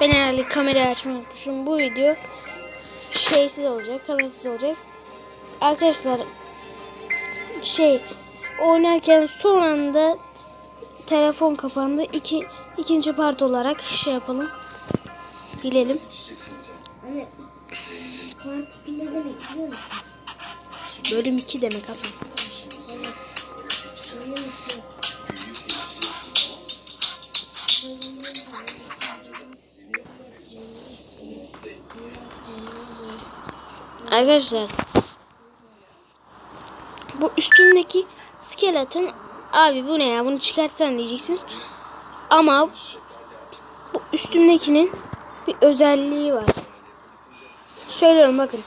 Ben herhalde kamerayı açmayı unutmuşum. Bu video şeysiz olacak, kamerasız olacak. Arkadaşlar şey oynarken son anda telefon kapandı. İki, ikinci part olarak şey yapalım. Bilelim. Anne. Part 2 ne demek biliyor musun? Bölüm 2 demek Hasan. Bölüm 2. Arkadaşlar bu üstündeki skeleton abi bu ne ya bunu çıkartsan diyeceksiniz. Ama bu üstündekinin bir özelliği var. Söylüyorum bakın.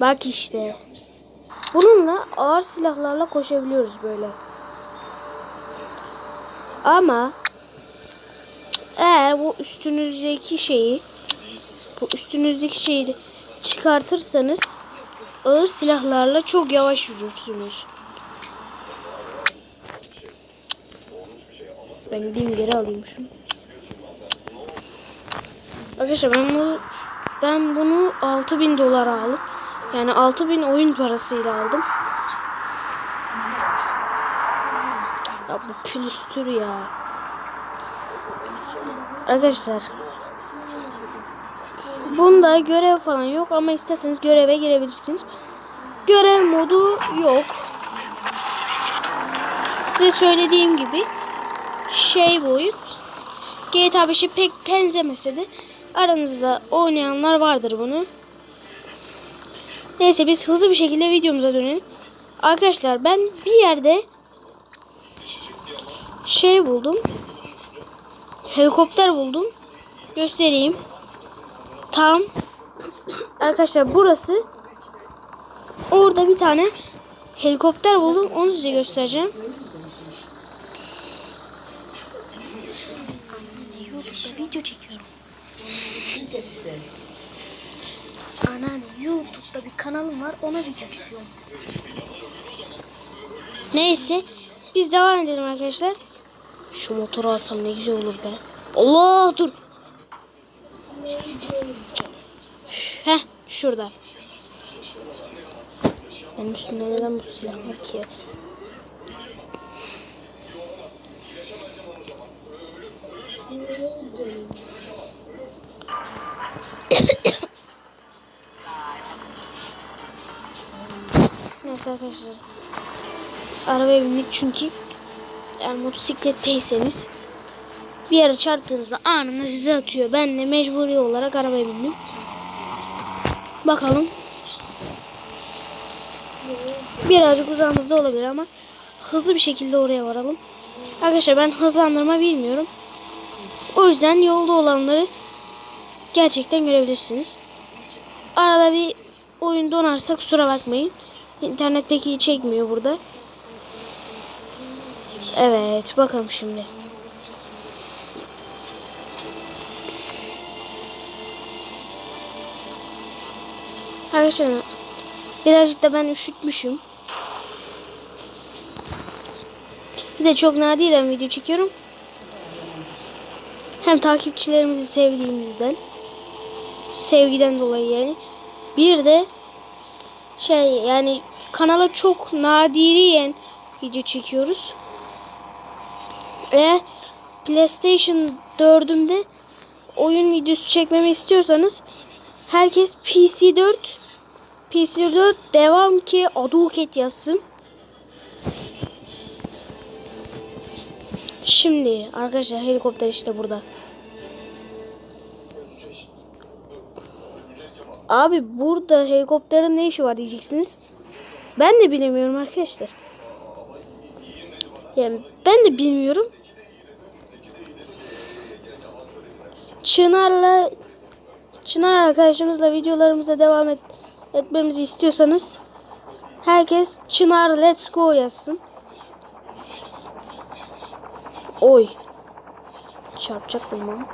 Bak işte. Bununla ağır silahlarla koşabiliyoruz böyle. Ama eğer bu üstünüzdeki şeyi bu üstünüzdeki şeyi çıkartırsanız ağır silahlarla çok yavaş yürürsünüz. Ben gideyim geri alayım şunu. Arkadaşlar ben bunu ben bunu 6000 dolara aldım. Yani 6000 oyun parasıyla aldım. Ya bu külüstür ya. Arkadaşlar Bunda görev falan yok ama isterseniz göreve girebilirsiniz. Görev modu yok. Size söylediğim gibi şey bu oyun. GTA 5'e pek benzemese de aranızda oynayanlar vardır bunu. Neyse biz hızlı bir şekilde videomuza dönelim. Arkadaşlar ben bir yerde şey buldum. Helikopter buldum. Göstereyim. Tam arkadaşlar burası orada bir tane helikopter buldum. Onu size göstereceğim. YouTube'da video çekiyorum. Anneanne YouTube'da bir kanalım var. Ona video çekiyorum. Neyse biz devam edelim arkadaşlar. Şu motoru alsam ne güzel olur be. Allah dur. Heh şurada. Benim üstümde neden bu silah var ki? Neyse arkadaşlar. Arabaya bindik çünkü yani motosikletteyseniz bir yere çarptığınızda anında size atıyor. Ben de mecburi olarak arabaya bindim. Bakalım. Birazcık uzağımızda olabilir ama hızlı bir şekilde oraya varalım. Arkadaşlar ben hızlandırma bilmiyorum. O yüzden yolda olanları gerçekten görebilirsiniz. Arada bir oyun donarsa kusura bakmayın. İnternet pek iyi çekmiyor burada. Evet bakalım şimdi. Arkadaşlar birazcık da ben üşütmüşüm. Bir de çok nadiren video çekiyorum. Hem takipçilerimizi sevdiğimizden sevgiden dolayı yani. Bir de şey yani kanala çok nadiriyen video çekiyoruz. Eğer PlayStation 4'ümde oyun videosu çekmemi istiyorsanız herkes PC4 PC4 devam ki Aduket yazsın. Şimdi arkadaşlar helikopter işte burada. Abi burada helikopterin ne işi var diyeceksiniz. Ben de bilemiyorum arkadaşlar. Yani ben de bilmiyorum. Çınar'la Çınar arkadaşımızla videolarımıza devam et, etmemizi istiyorsanız herkes Çınar let's go yazsın. Oy. Çarpacaktım lan.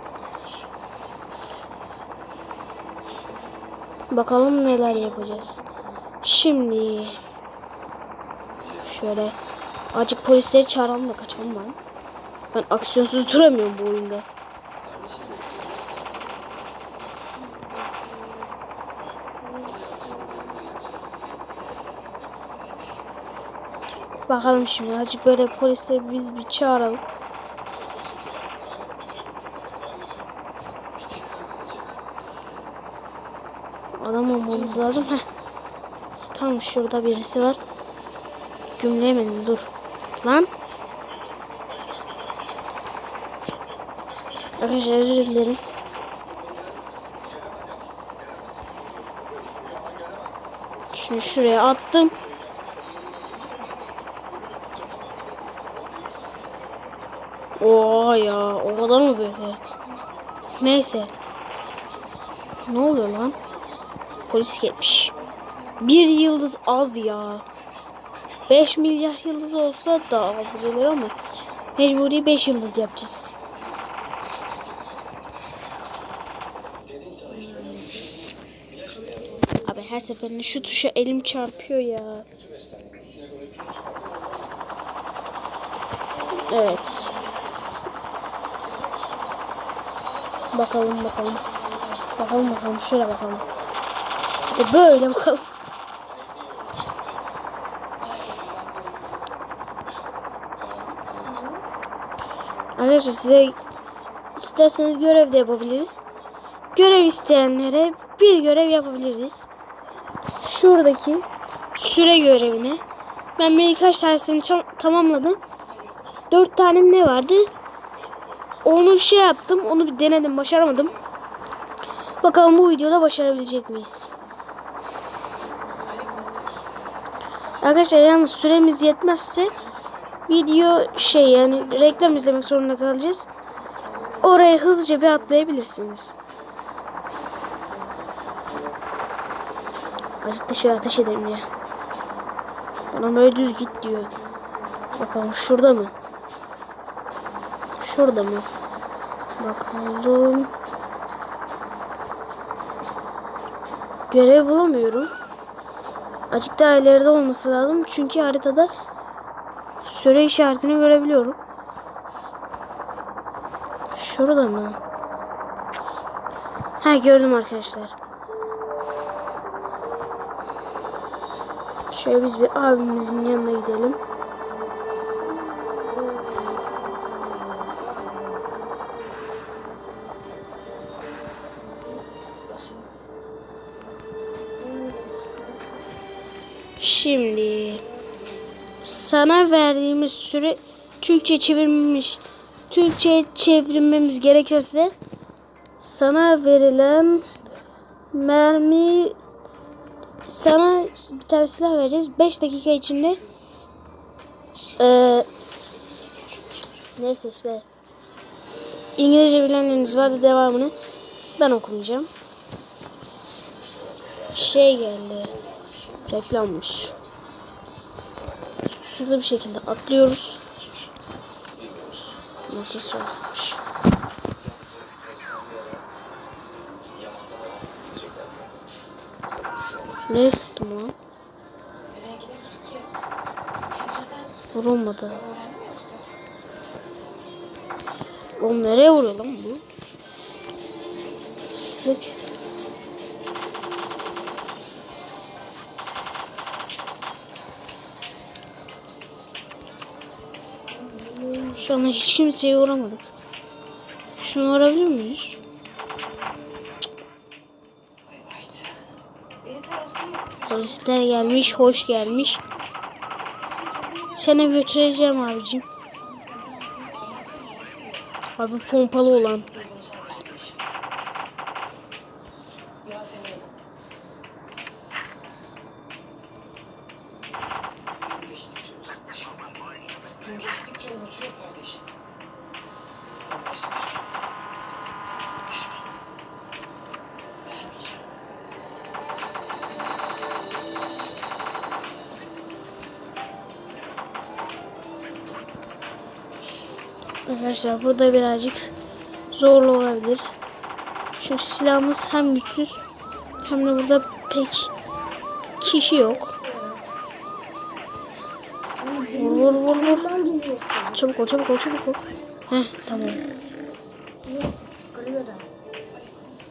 Bakalım neler yapacağız. Şimdi şöyle acık polisleri çağıralım da kaçalım ben. Ben aksiyonsuz duramıyorum bu oyunda. Bakalım şimdi azıcık böyle polisleri biz bir çağıralım. Adam olmamız lazım. Heh. Tam şurada birisi var. Gümleyemedim dur. Lan. Arkadaşlar özür dilerim. Şunu şuraya attım. Oha ya o kadar mı böyle? Neyse. Ne oluyor lan? Polis gelmiş. Bir yıldız az ya. 5 milyar yıldız olsa daha az gelir ama mecburi 5 yıldız yapacağız. Abi her seferinde şu tuşa elim çarpıyor ya. Evet. Bakalım bakalım. Bakalım bakalım şöyle bakalım. Hadi böyle bakalım. Arkadaşlar size isterseniz görev de yapabiliriz. Görev isteyenlere bir görev yapabiliriz. Şuradaki süre görevini ben birkaç tanesini tam- tamamladım. Dört tane mi ne vardı? Onu şey yaptım. Onu bir denedim. Başaramadım. Bakalım bu videoda başarabilecek miyiz? Arkadaşlar yalnız süremiz yetmezse video şey yani reklam izlemek zorunda kalacağız. Oraya hızlıca bir atlayabilirsiniz. Azıcık da şöyle ateş edelim ya. Bana böyle düz git diyor. Bakalım şurada mı? Şurada mı? Bakalım. Görev bulamıyorum. Açık daha ileride olması lazım. Çünkü haritada süre işaretini görebiliyorum. Şurada mı? Ha gördüm arkadaşlar. Şöyle biz bir abimizin yanına gidelim. Şimdi sana verdiğimiz süre Türkçe çevirmiş Türkçe çevirmemiz gerekirse sana verilen mermi sana bir tane silah vereceğiz. 5 dakika içinde eee neyse işte İngilizce bilenleriniz vardı devamını ben okumayacağım. Şey geldi. Reklammış. Hızlı bir şekilde atlıyoruz. Nasıl sormuş? Nereye sıktım lan? Vurulmadı. Oğlum nereye vuruyor lan bu? Sık. Şu anda hiç kimseye uğramadık. Şunu vurabilir miyiz? Polisler gelmiş, hoş gelmiş. Seni götüreceğim abicim. Abi pompalı olan. Unutuyor kardeşim. Arkadaşlar burada birazcık zorlu olabilir. Çünkü silahımız hem güçsüz hem de burada pek kişi yok. Vur vur vur. Çabuk ol çabuk ol çabuk ol. Heh tamam.